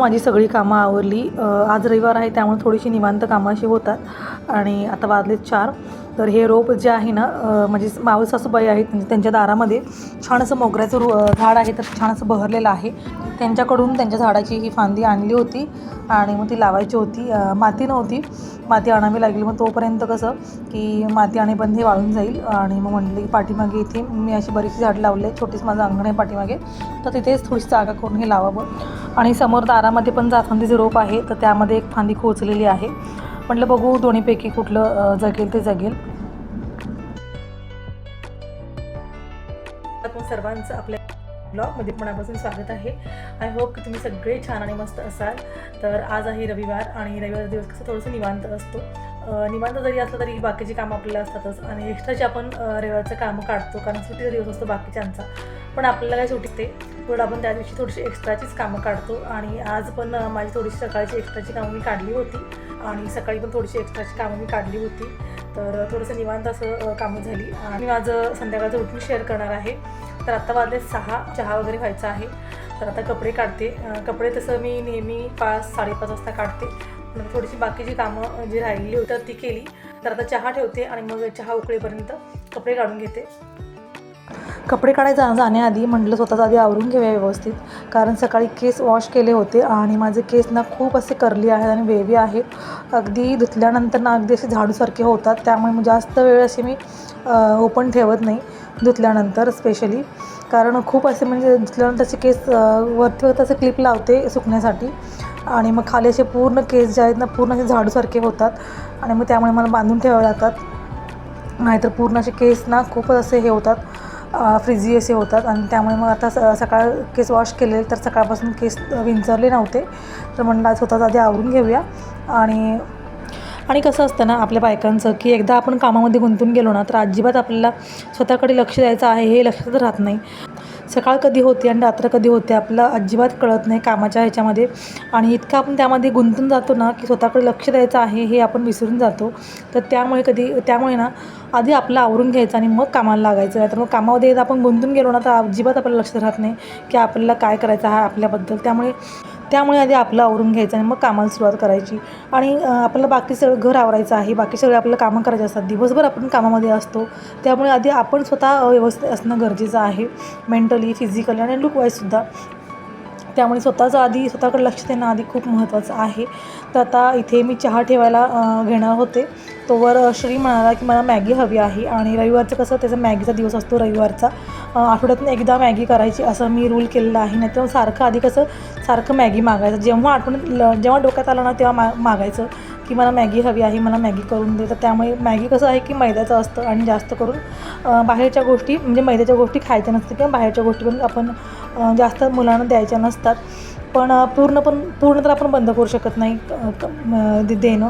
माझी सगळी कामं आवरली. आज रविवार आहे त्यामुळे थोडीशी निवांत कामं अशी होतात. आणि आता वाजलेत चार. तर हे रोप जे आहे ना म्हणजे मावळ सासूबाई आहेत म्हणजे त्यांच्या दारामध्ये छान असं मोगऱ्याचं रो झाड आहे तर छान असं बहरलेलं आहे. त्यांच्याकडून त्यांच्या झाडाची ही फांदी आणली होती आणि मग ती लावायची होती. माती नव्हती. माती आणावी लागली. मग तोपर्यंत कसं की माती आणेपर्यंत हे वाळून जाईल आणि मग म्हटलं की पाठीमागे इथे मी अशी बरीचशी झाडं लावले छोटीच माझं अंगण आहे पाठीमागे. तर तिथेच थोडीशी जागा करून हे लावावं. आणि समोर दारामध्ये पण जास्वंदीचे रोप आहे. तर त्यामध्ये एक फांदी खोचलेली आहे. म्हटलं बघू दोन्हीपैकी कुठलं जगेल ते जगेल. सर्वांचं आपल्या ब्लॉगमध्ये मनापासून स्वागत आहे. आय होप की तुम्ही सगळे छान आणि मस्त असाल. तर आज आहे रविवार आणि रविवार दिवस कसं थोडंसं निवांत असतो. निवांत जरी असलं तरी बाकीची कामं आपल्याला असतातच आणि एक्स्ट्राची आपण रविवारचं कामं काढतो कारण सुट्टीचा दिवस असतो बाकीच्यांचा. पण आपल्याला काय सुट्टी ते? थोडं आपण त्या दिवशी थोडीशी एक्स्ट्राचीच कामं काढतो आणि आज पण माझी थोडीशी सकाळची एक्स्ट्राची कामं मी काढली होती आणि सकाळी पण थोडीशी एक्स्ट्राची कामं मी काढली होती. तर थोडंसं निवांत असं कामं झाली. आणि माझं संध्याकाळचं उठून शेअर करणार आहे. तर आत्ता वाजले सहा चहा वगैरे व्हायचा आहे. तर आता कपडे काढते. कपडे तसं मी नेहमी पाच साडेपाच वाजता काढते. मग थोडीशी बाकीची कामं जी राहिलेली होती तर ती केली. तर आता चहा ठेवते आणि मग चहा उकळेपर्यंत कपडे काढून घेते. कपडे काढायला जाण्याआधी म्हटलं स्वतःच आधी आवरून घेऊया व्यवस्थित. कारण सकाळी केस वॉश केले होते आणि माझे केस ना खूप असे करली आहेत आणि वेवी आहेत. अगदी धुतल्यानंतर ना अगदी असे झाडूसारखे होतात. त्यामुळे जास्त वेळ असे मी ओपन ठेवत नाही. धुतल्यानंतर स्पेशली कारण खूप असे म्हणजे धुतल्यानंतर असे केस वरती वरती असे क्लिप लावते सुकण्यासाठी. आणि मग खाली असे पूर्ण केस जे आहेत ना पूर्ण असे झाडूसारखे होतात. आणि मग त्यामुळे मला बांधून ठेवावे लागतात. नाहीतर पूर्ण असे केस ना खूपच असे हे होतात फ्रिजी असे होतात. आणि त्यामुळे मग आता स सकाळ केस वॉश केले तर सकाळपासून केस विंचरले नव्हते. तर म्हणलं स्वतःच आधी आवरून घेऊया. आणि आणि कसं असतं ना आपल्या बायकांचं की एकदा आपण कामामध्ये गुंतून गेलो ना तर अजिबात आपल्याला स्वतःकडे लक्ष द्यायचं आहे हे लक्षात राहत नाही. सकाळ कधी होते आणि रात्र कधी होते आपल्याला अजिबात कळत नाही कामाच्या ह्याच्यामध्ये. आणि इतकं आपण त्यामध्ये गुंतून जातो ना की स्वतःकडे लक्ष द्यायचं आहे हे आपण विसरून जातो. तर त्यामुळे कधी त्यामुळे ना आधी आपलं आवरून घ्यायचं आणि मग कामाला लागायचं. नाही तर मग कामामध्ये एकदा आपण गुंतून गेलो ना तर अजिबात आपल्याला लक्षात राहत नाही की आपल्याला काय करायचं आहे आपल्याबद्दल. त्यामुळे त्यामुळे आधी आपलं आवरून घ्यायचं आणि मग कामाला सुरुवात करायची. आणि आपलं आपल्याला बाकी सगळं घर आवरायचं आहे. बाकी सगळे आपल्याला कामं करायचे असतात. दिवसभर आपण कामामध्ये असतो. त्यामुळे आधी आपण स्वतः व्यवस्थित असणं गरजेचं आहे. मेंटली फिजिकली आणि लुकवाईजसुद्धा त्यामुळे स्वतःचं आधी स्वतःकडे लक्ष देणं आधी खूप महत्त्वाचं आहे. तर आता इथे मी चहा ठेवायला घेणार होते. तोवर श्री म्हणाला की मला मॅगी हवी आहे आणि रविवारचं कसं त्याचा मॅगीचा दिवस असतो रविवारचा. आठवड्यातून एकदा मॅगी करायची असं मी रूल केलेला आहे. नाही तर सारखं आधी कसं सारखं मॅगी मागायचं. जेव्हा आठवण ल- जेव्हा डोक्यात आलं ना तेव्हा मा मागायचं. की मला मॅगी हवी आहे मला मॅगी करून दे. तर त्यामुळे मॅगी कसं आहे की मैद्याचं असतं आणि जास्त करून बाहेरच्या गोष्टी म्हणजे मैद्याच्या गोष्टी खायच्या नसतात किंवा बाहेरच्या गोष्टी पण आपण जास्त मुलांना द्यायच्या नसतात. पण पूर्ण पण पूर्ण तर आपण बंद करू शकत नाही क- दे- देणं.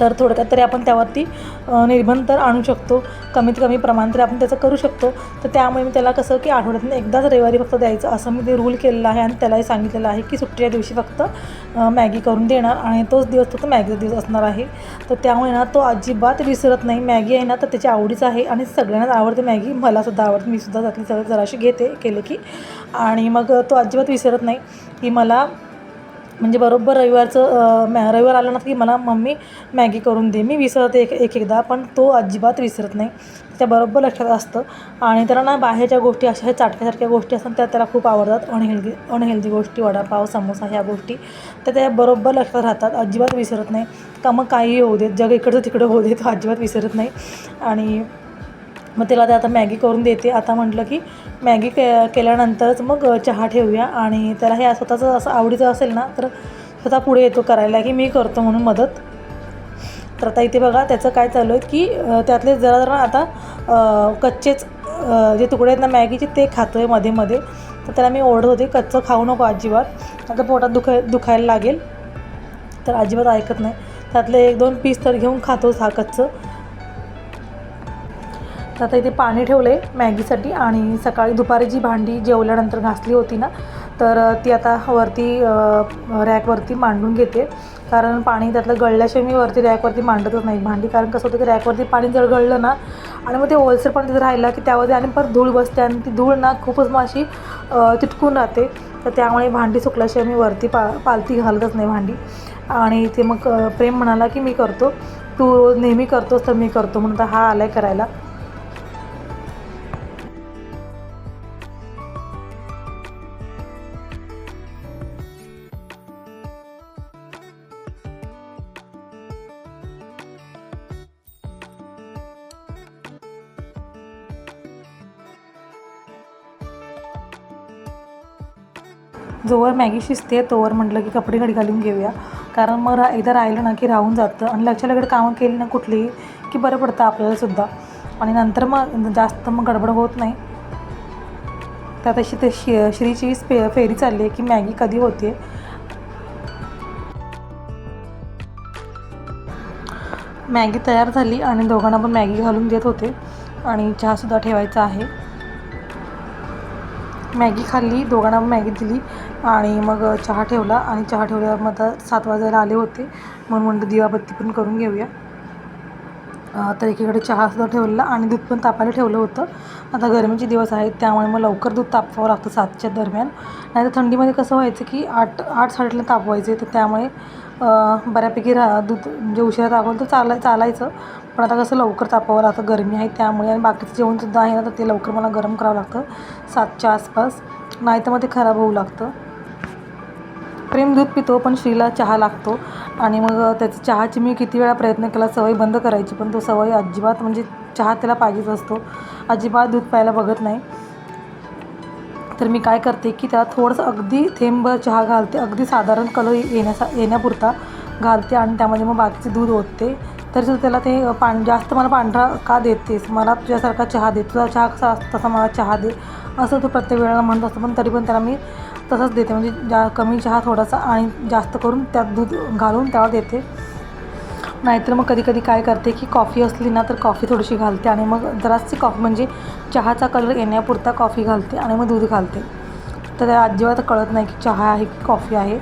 तर थोडक्यात तरी आपण त्यावरती निर्बंध तर आणू शकतो. कमीत कमी प्रमाण तरी आपण त्याचं करू शकतो. तर त्यामुळे मी त्याला कसं की आठवड्यातून एकदाच रविवारी फक्त द्यायचं. असं मी ते रूल केलेलं आहे आणि त्यालाही सांगितलेलं आहे की सुट्टीच्या दिवशी फक्त मॅगी करून देणार आणि तोच दिवस फक्त मॅगीचा दिवस असणार आहे. तर त्यामुळे ना तो अजिबात विसरत नाही. मॅगी आहे ना तर त्याची आवडीच आहे आणि सगळ्यांनाच आवडते मॅगी. मलासुद्धा आवडते. मी सुद्धा त्यातली सगळं जराशी घेते केले की. आणि मग तो अजिबात विसरत नाही. की मला म्हणजे बरोबर रविवारचं मॅ रविवार आला ना की मला मम्मी मॅगी करून दे. मी विसरते एक एक एकदा पण तो अजिबात विसरत नाही. त्या बरोबर लक्षात असतं. आणि त्याला ना बाहेरच्या गोष्टी अशा ह्या चाटक्यासारख्या गोष्टी असतात त्या त्याला खूप आवडतात. अनहेल्दी अनहेल्दी गोष्टी वडापाव समोसा ह्या गोष्टी तर त्या बरोबर लक्षात राहतात. अजिबात विसरत नाही. का मग काहीही होऊ देत. जग इकडचं तिकडं होऊ देत. अजिबात विसरत नाही. आणि मग त्याला ते आता मॅगी करून देते. आता म्हटलं की मॅगी के केल्यानंतरच मग चहा ठेवूया आणि त्याला हे स्वतःचं असं आवडीचं असेल ना तर स्वतः पुढे येतो करायला की मी करतो म्हणून मदत. तर आता इथे बघा त्याचं काय चालू आहे की त्यातले जरा जरा आता कच्चेच जे तुकडे आहेत ना मॅगीचे ते खातो आहे मध्ये मध्ये. तर त्याला मी ओढत होते कच्चं खाऊ नको अजिबात. आता पोटात दुखाय दुखायला लागेल. तर अजिबात ऐकत नाही. त्यातले एक दोन पीस तर घेऊन खातोच हा कच्चं. तर आता इथे पाणी ठेवलं आहे मॅगीसाठी आणि सकाळी दुपारी जी भांडी जेवल्यानंतर घासली होती ना तर ती आता वरती रॅकवरती मांडून घेते. कारण पाणी त्यातलं गळल्याशिवाय मी वरती रॅकवरती मांडतच नाही. भांडी कारण कसं होतं की रॅकवरती पाणी जर गळलं ना आणि मग ते ओलसर पण तिथे राहिलं की त्यामध्ये आणि परत धूळ बसते आणि ती धूळ ना खूपच मग अशी तिटकून चिटकून राहते. तर त्यामुळे भांडी सुकल्याशिवाय मी वरती पा पालती घालतच नाही भांडी. आणि ते मग प्रेम म्हणाला की मी करतो. तू नेहमी करतोस तर मी करतो म्हणून तर हा आहे करायला. जोवर मॅगी शिजते तोवर म्हटलं की कपडे घडी घालून घेऊया. कारण मग रा एकदा राहिलं ना की राहून जातं. आणि लक्षात लगेच कामं केली ना कुठली की बरं पडतं आपल्यालासुद्धा आणि नंतर मग जास्त मग गडबड होत नाही. त्या तशी ते शि श्रीची फे फेरी चालली आहे की मॅगी कधी होते मॅगी तयार झाली आणि दोघांना पण मॅगी घालून देत होते. आणि चहासुद्धा ठेवायचा आहे. मॅगी खाल्ली दोघांना मॅगी दिली. आणि मग चहा ठेवला आणि चहा ठेवल्यावर मग आता सात वाजायला आले होते. म्हणून म्हणलं दिवाबत्ती पण करून घेऊया. तर एकीकडे चहासुद्धा ठेवलेला आणि दूध पण तापायला ठेवलं होतं. आता गरमीचे दिवस आहेत त्यामुळे मग लवकर दूध तापवावं लागतं सातच्या दरम्यान. नाही तर थंडीमध्ये कसं व्हायचं की आठ आठ साडेआठला तापवायचे तर त्यामुळे बऱ्यापैकी रा दूध म्हणजे उशिरा तापवलं तर चालाय चालायचं. पण आता कसं लवकर तापावं लागतं गरमी आहे त्यामुळे आणि बाकीचं जेवणसुद्धा आहे ना तर ते लवकर मला गरम करावं लागतं सातच्या आसपास. नाही तर मग ते खराब होऊ लागतं. प्रेम दूध पितो पण श्रीला चहा लागतो. आणि मग त्याची चहाची मी किती वेळा प्रयत्न केला सवय बंद करायची पण तो सवय अजिबात म्हणजे चहा त्याला पाहिजेच असतो. अजिबात दूध प्यायला बघत नाही. तर मी काय करते की त्याला थोडंसं अगदी थेंबभर चहा घालते अगदी साधारण कलर येण्यासा येण्यापुरता घालते आणि त्यामध्ये मग बाकीचे दूध ओतते. तरी सुद्धा त्याला ते पान जास्त मला पांढरा का देतेस मला तुझ्यासारखा चहा दे तुझा चहा कसा तसा मला चहा दे असं तो प्रत्येक वेळेला म्हणत असतो पण तरी पण त्याला मी तसंच देते. म्हणजे जा कमी चहा थोडासा आणि जास्त करून त्यात दूध घालून त्याला देते. नाहीतर मग कधी कधी काय करते की कॉफी असली ना तर कॉफी थोडीशी घालते आणि मग जराशी कॉफी म्हणजे चहाचा कलर येण्यापुरता कॉफी घालते आणि मग दूध घालते. तर त्या अजिबात कळत नाही की चहा आहे की कॉफी आहे.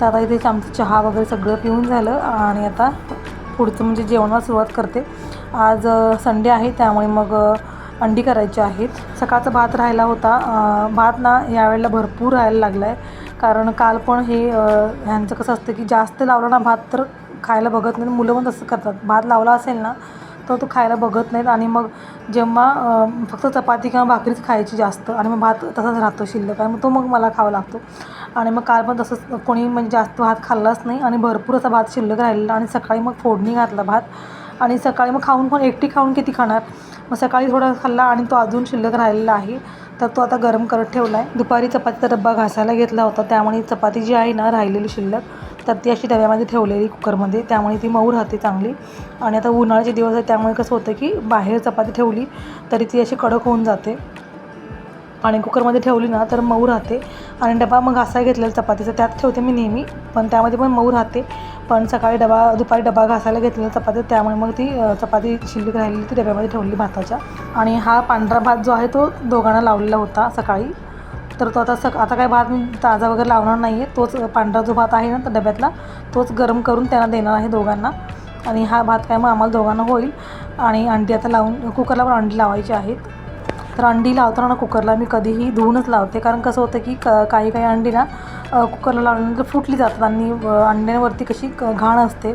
तर आता इथे आमचं चहा वगैरे सगळं पिऊन झालं आणि आता पुढचं म्हणजे जेवणाला सुरुवात करते. आज संडे आहे त्यामुळे मग अंडी करायची आहेत. सकाळचा भात राहिला होता. भात ना यावेळेला भरपूर राहायला लागला आहे कारण काल पण हे ह्यांचं कसं असतं की जास्त लावला ना भात तर खायला बघत नाही मुलं पण तसं करतात. भात लावला असेल ना तर तो खायला बघत नाहीत. आणि मग जेव्हा फक्त चपाती किंवा भाकरीच खायची जास्त आणि मग भात तसाच राहतो शिल्लक. आणि मग तो मग मला खावा लागतो. आणि मग काल पण तसंच कोणी म्हणजे जास्त भात खाल्लाच नाही. आणि भरपूर असा भात शिल्लक राहिलेला आणि सकाळी मग फोडणी घातला भात. आणि सकाळी मग खाऊन पण एकटी खाऊन किती खाणार? मग सकाळी थोडा खाल्ला आणि तो अजून शिल्लक राहिलेला आहे. तर तो आता गरम करत ठेवला आहे दुपारी चपातीचा डब्बा घासायला घेतला होता. त्यामुळे चपाती जी आहे ना राहिलेली शिल्लक तर ती अशी डब्यामध्ये ठेवलेली कुकरमध्ये. त्यामुळे ती मऊ राहते चांगली. आणि आता उन्हाळ्याचे दिवस आहे त्यामुळे कसं होतं की बाहेर चपाती ठेवली तरी ती अशी कडक होऊन जाते. आणि कुकरमध्ये ठेवली ना तर मऊ राहते. आणि डबा मग घासायला घेतलेला चपातीचा त्यात ठेवते मी नेहमी पण त्यामध्ये पण मऊ राहते. पण सकाळी डबा दुपारी डबा घासायला घेतलेला चपाती त्यामुळे मग ती चपाती शिल्लक राहिलेली ती डब्यामध्ये ठेवली भाताच्या. आणि हा पांढरा भात जो आहे तो दोघांना लावलेला होता सकाळी. तर तो आता सक आता काय भात मी ताजा वगैरे लावणार नाही आहे तोच पांढरा जो भात आहे ना तर डब्यातला तोच गरम करून त्यांना देणार आहे दोघांना. आणि हा भात काय मग आम्हाला दोघांना होईल. आणि अंडी आता लावून कुकरला पण अंडी लावायची आहेत. तर अंडी लावताना कुकरला मी कधीही धुवूनच लावते. कारण कसं होतं की क काही काही अंडी ना कुकरला लावल्यानंतर फुटली जातात आणि अंड्यांवरती कशी क घाण असते.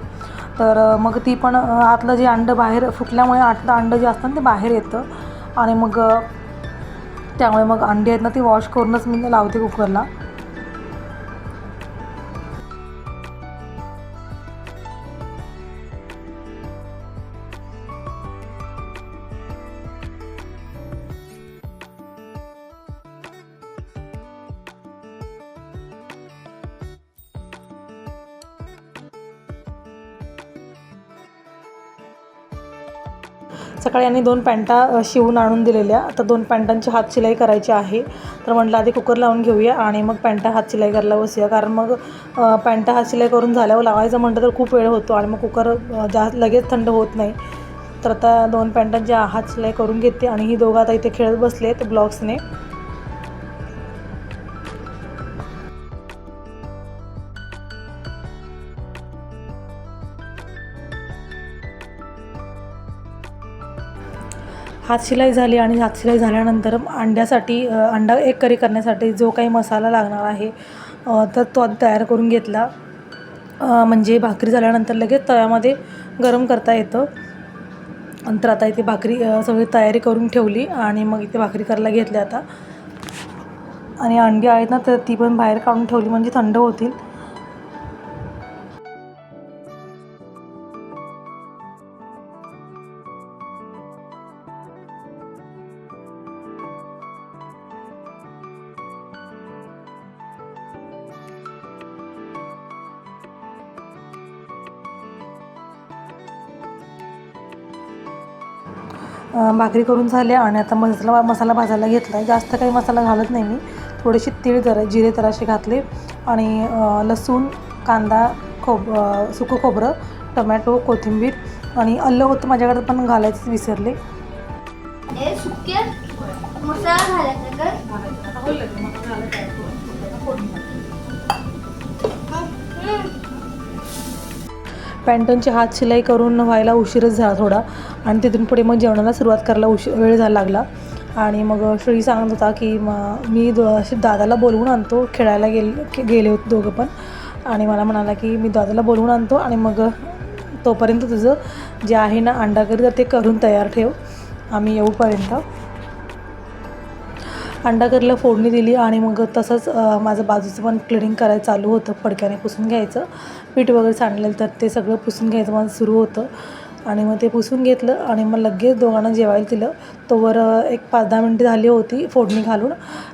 तर मग ती पण आतलं जे अंडं बाहेर फुटल्यामुळे आतलं अंडं जे असतं ना ते बाहेर येतं. आणि मग त्यामुळे मग अंडी आहेत ना ती वॉश करूनच मी लावते कुकरला. सकाळी यांनी दोन पॅन्टा शिवून आणून दिलेल्या. आता दोन पॅन्टांची हात शिलाई करायची आहे. तर म्हटलं आधी कुकर लावून घेऊया आणि मग पॅन्टा हात शिलाई करायला बसूया. कारण मग पॅन्टा हात शिलाई करून झाल्यावर लावायचं म्हटलं तर खूप वेळ होतो आणि मग कुकर जास्त लगेच थंड होत नाही. तर आता दोन पॅन्टांची हात शिलाई करून घेते आणि ही दोघं आता इथे खेळत बसले आहेत ब्लॉक्सने हातशिलाई झाली आणि हातशिलाई झाल्यानंतर अंड्यासाठी अंडा एक करी करण्यासाठी जो काही मसाला लागणार आहे तर तो तयार करून घेतला. म्हणजे भाकरी झाल्यानंतर लगेच तव्यामध्ये गरम करता येतं. नंतर आता इथे भाकरी सगळी तयारी करून ठेवली आणि मग इथे भाकरी करायला घेतली आता. आणि अंडी आहेत ना तर ती पण बाहेर काढून ठेवली म्हणजे थंड होतील. भाकरी करून झाल्या आणि आता मसाला मसाला भाजायला घेतला आहे जास्त काही मसाला घालत नाही मी. थोडेसे तीळ जरा जिरे जराशे घातले आणि लसूण कांदा खोब सुकं खोबरं टमॅटो कोथिंबीर आणि अल्लं होतं माझ्याकडे पण घालायचंच विसरले. हे सुके? मसाला घालायचा का? हम्म. पॅन्टनची हात शिलाई करून व्हायला उशीरच झाला थोडा. आणि तिथून पुढे मग जेवणाला सुरुवात करायला उशीर वेळ झाला लागला. आणि मग श्री सांगत होता की मग मी दो अशी दादाला बोलवून आणतो खेळायला गेले गेले होते दोघं पण. आणि मला म्हणाला की मी दादाला बोलवून आणतो आणि मग तोपर्यंत तुझं जे आहे ना अंडाकरी तर ते करून तयार ठेव. आम्ही येऊपर्यंत. अंडाकरीला फोडणी दिली आणि मग तसंच माझं बाजूचं पण क्लिनिंग करायला चालू होतं फडक्याने पुसून घ्यायचं. पीठ वगैरे सांडलेलं तर ते सगळं पुसून घ्यायचं माझं सुरू होतं. आणि मग ते पुसून घेतलं आणि मग लगेच दोघांना जेवायला दिलं. तोवर एक पाच दहा मिनटं झाली होती फोडणी घालून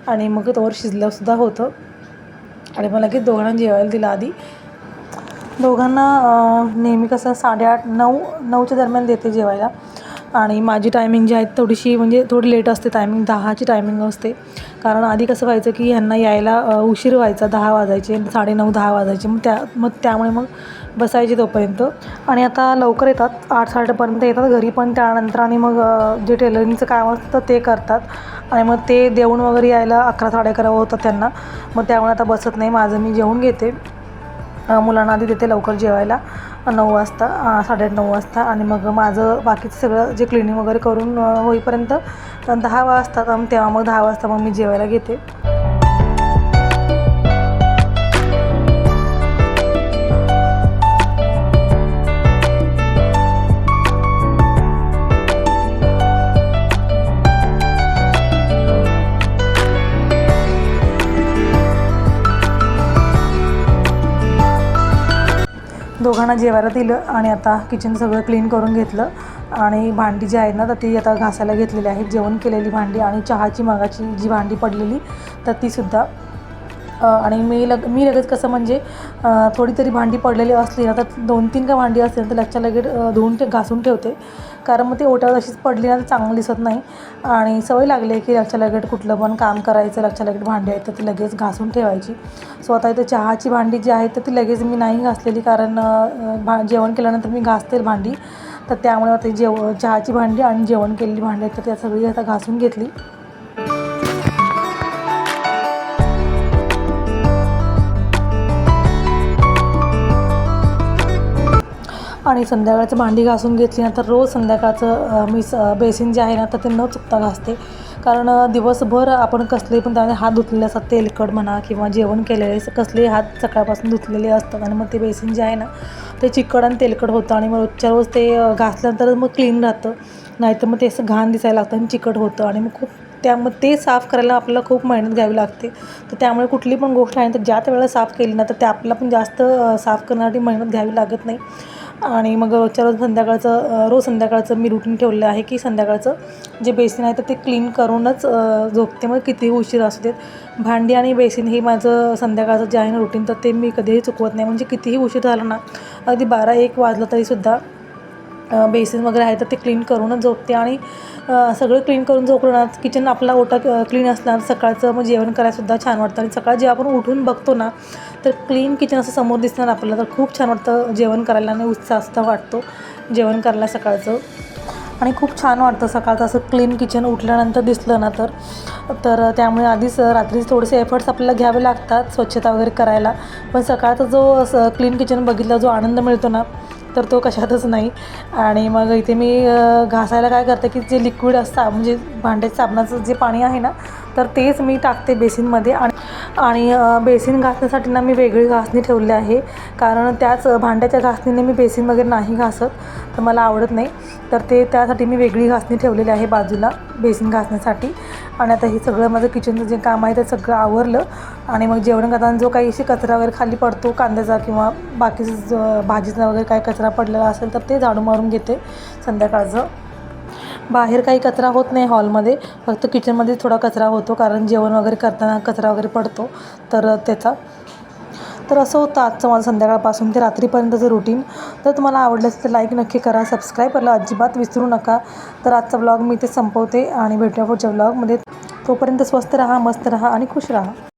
आणि मग तोवर शिजलंसुद्धा होतं. आणि मग लगेच दोघांना जेवायला दिलं आधी. दोघांना नेहमी कसं साडेआठ नऊ नऊच्या दरम्यान देते जेवायला. आणि माझी टायमिंग जी आहे थोडीशी म्हणजे थोडी लेट असते टायमिंग दहाची टायमिंग असते. कारण आधी कसं व्हायचं की ह्यांना यायला उशीर व्हायचा दहा वाजायचे साडेनऊ दहा वाजायचे. मग त्या मग त्यामुळे मग बसायची तोपर्यंत. आणि आता लवकर येतात. आठ साडेपर्यंत येतात. घरी पण त्यानंतर आणि मग जे टेलरिंगचं काम असतं ते करतात. आणि मग ते देऊन वगैरे यायला अकरा साडे अकरा होतात त्यांना. मग त्यामुळे आता बसत नाही. माझं मी जेवून घेते. मुलांना आधी देते लवकर जेवायला. नऊ वाजता साडे साडेआठ नऊ वाजता. आणि मग माझं बाकीचं सगळं जे क्लिनिंग वगैरे करून होईपर्यंत दहा वाजतात. तेव्हा मग दहा वाजता मग मी जेवायला घेते. मुलांना जेवायला दिलं आणि आता किचन सगळं क्लीन करून घेतलं. आणि भांडी जी आहेत ना तर ती आता घासायला घेतलेली आहेत. जेवण केलेली भांडी आणि चहाची मगाची जी भांडी पडलेली तर तीसुद्धा आणि मी लग मी लगेच कसं म्हणजे थोडी तरी भांडी पडलेली असली ना तर दोन तीन का भांडी असतील तर लक्षात लगेच धुवून ठे घासून ठेवते. कारण मग ते ओट्यावर अशीच पडली ना तर चांगली दिसत नाही. आणि सवय लागली आहे की लक्षात लगेच कुठलं पण काम करायचं लक्षात लगेच भांडी आहेत तर ती लगेच घासून ठेवायची. सो आता इथे चहाची भांडी जी आहे तर ती लगेच मी नाही घासलेली कारण भा जेवण केल्यानंतर मी घासते भांडी. तर त्यामुळे आता जेव चहाची भांडी आणि जेवण केलेली भांडी आहेत तर त्या सगळी आता घासून घेतली. आणि संध्याकाळचं भांडी घासून घेतली ना तर रोज संध्याकाळचं मी स बेसिन जे आहे ना तर ते न चुकता घासते. कारण दिवसभर आपण कसले पण त्यामध्ये हात धुतलेले असतात तेलकट म्हणा किंवा जेवण केलेले कसले हात सकाळपासून धुतलेले असतात आणि मग ते बेसिन जे आहे ना ते चिकट आणि तेलकट होतं आणि मग रोजच्या रोज ते घासल्यानंतर मग क्लीन राहतं. नाहीतर मग ते असं घाण दिसायला लागतं आणि चिकट होतं आणि मग खूप त्यामुळे ते साफ करायला आपल्याला खूप मेहनत घ्यावी लागते. तर त्यामुळे कुठली पण गोष्ट आहे तर ज्या त्या वेळेला साफ केली ना तर ते आपल्याला पण जास्त साफ करण्यासाठी मेहनत घ्यावी लागत नाही. आणि मग रोजच्या रोज संध्याकाळचं रोज संध्याकाळचं मी रुटीन ठेवलेलं आहे की संध्याकाळचं जे बेसिन आहे तर ते क्लीन करूनच झोपते. मग कितीही उशीर असू देत भांडी आणि बेसिन हे माझं संध्याकाळचं जे आहे ना रुटीन तर ते मी कधीही चुकवत नाही. म्हणजे कितीही उशीर झाला ना अगदी बारा एक वाजलं तरीसुद्धा बेसिन वगैरे आहे तर ते क्लीन करूनच झोपते आणि सगळं क्लीन करून झोपलं किचन आपला ओटा क्लीन असणार. सकाळचं मग जेवण करायलासुद्धा छान वाटतं. आणि सकाळी जेव्हा आपण उठून बघतो ना तर क्लीन किचन असं समोर दिसणार आपल्याला. तर खूप छान वाटतं जेवण करायला आणि उत्साह वाटतो जेवण करायला सकाळचं. आणि खूप छान वाटतं सकाळचं असं क्लीन किचन उठल्यानंतर दिसलं ना तर. तर त्यामुळे आधीच रात्रीच थोडेसे एफर्ट्स आपल्याला घ्यावे लागतात स्वच्छता वगैरे करायला. पण सकाळचा जो क्लीन किचन बघितला जो आनंद मिळतो ना तर तो कशातच नाही. आणि मग इथे मी घासायला काय करते की जे लिक्विड असतं म्हणजे भांड्याच्या साबणाचं जे पाणी आहे ना तर तेच मी टाकते बेसिनमध्ये आणि आणि बेसिन घासण्यासाठी ना मी वेगळी घासणी ठेवली आहे. कारण त्याच भांड्याच्या घासणीने मी बेसिन वगैरे नाही घासत तर मला आवडत नाही. तर ते त्यासाठी मी वेगळी घासणी ठेवलेली आहे बाजूला बेसिन घासण्यासाठी. आणि आता हे सगळं माझं किचनचं जे काम आहे ते सगळं आवरलं. आणि मग जेवण करताना जो काही अशी कचरा वगैरे खाली पडतो कांद्याचा किंवा बाकीचं भाजीचा वगैरे काय कचरा पडलेला असेल तर ते झाडू मारून घेते संध्याकाळचं. बाहेर काही कचरा होत नाही हॉलमध्ये. फक्त किचनमध्ये थोडा कचरा होतो कारण जेवण वगैरे करताना कचरा वगैरे पडतो. तर त्याचा. तर असं होतं आजचं माझं संध्याकाळपासून ते रात्रीपर्यंतचं रुटीन तर तुम्हाला आवडलं असेल तर लाईक नक्की करा सबस्क्राईब करायला अजिबात विसरू नका. तर आजचा ब्लॉग मी ते संपवते आणि भेटूया पुढच्या ब्लॉगमध्ये तोपर्यंत स्वस्त राहा मस्त राहा आणि खुश राहा.